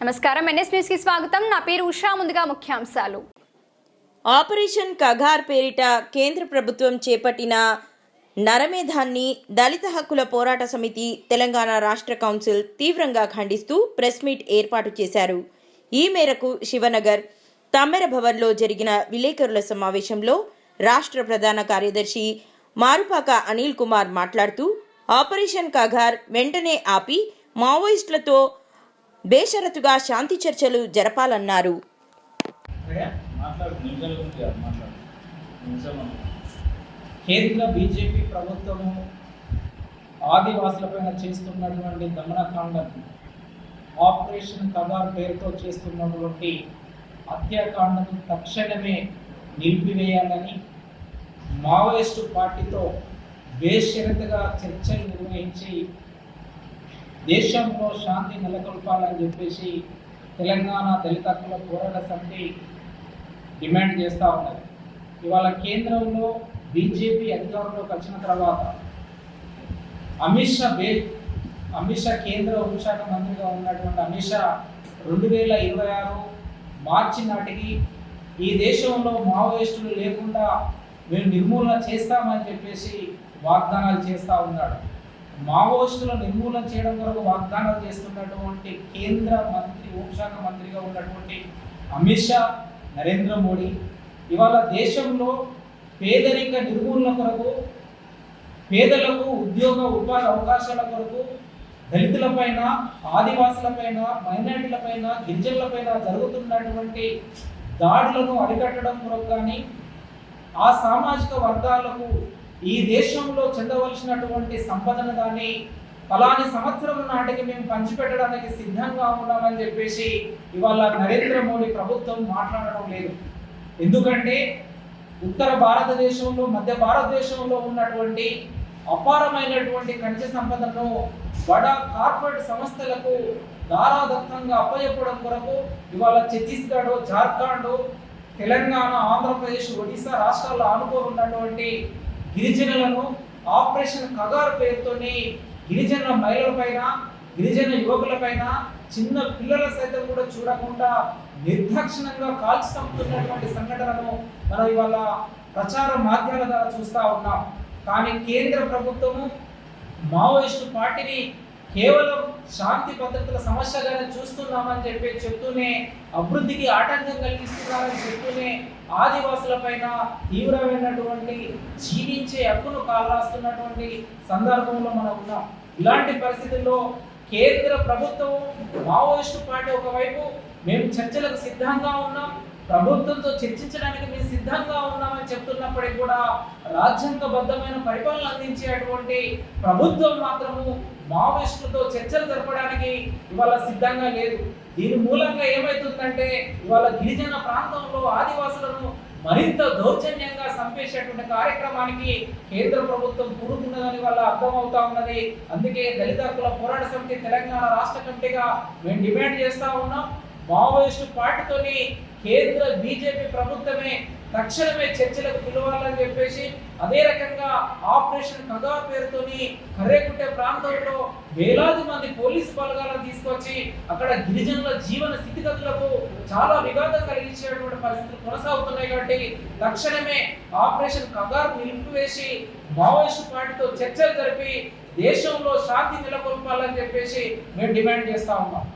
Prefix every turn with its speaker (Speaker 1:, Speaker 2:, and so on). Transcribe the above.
Speaker 1: నమస్కారం. ఎన్ఎస్ న్యూస్కి స్వాగతం. నా పేరు ఉషా. ముందుగా ముఖ్యాంశాలు.
Speaker 2: ఆపరేషన్ కగార్ పేరిట కేంద్ర ప్రభుత్వం చేపట్టిన నరమేధాన్ని దళిత హక్కుల పోరాట సమితి తెలంగాణ రాష్ట్ర కౌన్సిల్ తీవ్రంగా ఖండిస్తూ ప్రెస్ మీట్ ఏర్పాటు చేశారు. ఈ మేరకు శివనగర్ తమ్మెర భవన్లో జరిగిన విలేకరుల సమావేశంలో రాష్ట్ర ప్రధాన కార్యదర్శి మారుపాక అనిల్ కుమార్ మాట్లాడుతూ ఆపరేషన్ కగార్ వెంటనే ఆపి మావోయిస్టులతో బేషరతుగా శాంతి చర్చలు జరపాలన్నారు.
Speaker 3: మాట్లాడు కేంద్ర బీజేపీ ప్రభుత్వము ఆదివాసులపైన చేస్తున్నటువంటి దమనకాండను ఆపరేషన్ కదార్ పేరుతో చేస్తున్నటువంటి హత్యాకాండను తక్షణమే నిలిపివేయాలని మావోయిస్టు పార్టీతో బేషరతుగా చర్చలు నిర్వహించి దేశంలో శాంతి నెలకొల్పాలని చెప్పేసి తెలంగాణ దళిత హక్కుల పోరాట సమితి డిమాండ్ చేస్తూ ఉన్నది. ఇవాళ కేంద్రంలో బీజేపీ అధికారంలోకి వచ్చిన తర్వాత అమిత్ షా బే అమిత్ షా కేంద్ర హోంశాఖ మంత్రిగా ఉన్నటువంటి అమిత్ షా రెండు వేల ఇరవై ఆరు మార్చి నాటికి ఈ దేశంలో మావోయిస్టులు లేకుండా మేము నిర్మూలన చేస్తామని చెప్పేసి వాగ్దానాలు చేస్తూ ఉన్నాడు. మావోయిస్టుల నిర్మూలన చేయడం కొరకు వాగ్దానాలు చేస్తున్నటువంటి కేంద్ర మంత్రి హోంశాఖ మంత్రిగా ఉన్నటువంటి అమిత్ షా నరేంద్ర మోడీ ఇవాళ దేశంలో పేదరిక నిర్మూలన కొరకు పేదలకు ఉద్యోగ ఉపాధి అవకాశాల కొరకు దళితులపైన ఆదివాసులపైన మైనారిటీలపైన గిరిజనులపైన జరుగుతున్నటువంటి దాడులను అరికట్టడం కొరకు కానీ ఆ సామాజిక వర్గాలకు ఈ దేశంలో చెందవలసినటువంటి సంపదను కానీ ఫలాని సంవత్సరం నాటికి మేము పంచిపెట్టడానికి సిద్ధంగా ఉన్నామని చెప్పేసి ఇవాళ నరేంద్ర మోడీ ప్రభుత్వం మాట్లాడడం లేదు. ఎందుకంటే ఉత్తర భారతదేశంలో మధ్య భారతదేశంలో ఉన్నటువంటి అపారమైనటువంటి ఖనిజ సంపదను బడా కార్పొరేట్ సంస్థలకు దారాదత్తంగా అప్పచెప్పడం కొరకు ఇవాళ ఛత్తీస్గఢ్ జార్ఖండ్ తెలంగాణ ఆంధ్రప్రదేశ్ ఒడిశా రాష్ట్రాల్లో ఆనుకోనున్నటువంటి గిరిజనులను ఆపరేషన్ కగారు పేరుతోనే గిరిజన మహిళలపైన గిరిజన యువకులపైన చిన్న పిల్లల సైతం కూడా చూడకుండా నిర్దాక్షిణంగా కాల్చి చంపుతున్నటువంటి సంఘటనను మనం ఇవాళ ప్రచార మాధ్యమాల ద్వారా చూస్తూ ఉన్నాం. కానీ కేంద్ర ప్రభుత్వము మావోయిస్టు పార్టీని కేవలం శాంతి భద్రతల సమస్యగానే చూస్తున్నామని చెప్పి చెప్తూనే అభివృద్ధికి ఆటంకం కలిగిస్తున్నారని చెప్తూనే ఆదివాసులపైన తీవ్రమైనటువంటి క్షీణించే హక్కును కాలాస్తున్నటువంటి సందర్భంలో మనం ఉన్నాం. ఇలాంటి పరిస్థితుల్లో కేంద్ర ప్రభుత్వం మావోయిస్టు పార్టీ ఒకవైపు మేము చర్చలకు సిద్ధంగా ఉన్నాం. ప్రభుత్వంతో చర్చించడానికి మేము సిద్ధంగా ఉన్నామని చెప్తున్నప్పటికీ కూడా రాజ్యాంగబద్ధమైన పరిపాలన అందించేటువంటి ప్రభుత్వం మాత్రము మావోయిస్టులతో చర్చలు జరపడానికి ఇవాళ సిద్ధంగా లేదు. దీని మూలంగా ఏమవుతుందంటే ఇవాళ గిరిజన ప్రాంతంలో ఆదివాసులను మరింత దౌర్జన్యంగా సంపేసేటువంటి కార్యక్రమానికి కేంద్ర ప్రభుత్వం కూరుతున్నదని వల్ల అర్థమవుతా ఉన్నది. అందుకే దళిత హక్కుల పోరాట సమితి తెలంగాణ రాష్ట్ర కమిటీగా మేము డిమాండ్ చేస్తా ఉన్నాం. మావోయిస్టు పార్టీతోని కేంద్ర బీజేపీ ప్రభుత్వమే తక్షణమే చర్చలకు పిలవాలని చెప్పేసి అదే రకంగా ఆపరేషన్ కగా పేరుతోని కర్రేకుట్టే ప్రాంతంలో వేలాది మంది పోలీసు బలగాలను తీసుకొచ్చి అక్కడ గిరిజనుల జీవన స్థితిగతులకు చాలా విఘాతం కలిగించేటువంటి పరిస్థితులు కొనసాగుతున్నాయి కాబట్టి తక్షణమే ఆపరేషన్ కగారు నిలిపివేసి మావోయిస్టు పార్టీతో చర్చలు జరిపి దేశంలో శాంతి నెలకొల్పాలని చెప్పేసి మేము డిమాండ్ చేస్తా ఉన్నాం.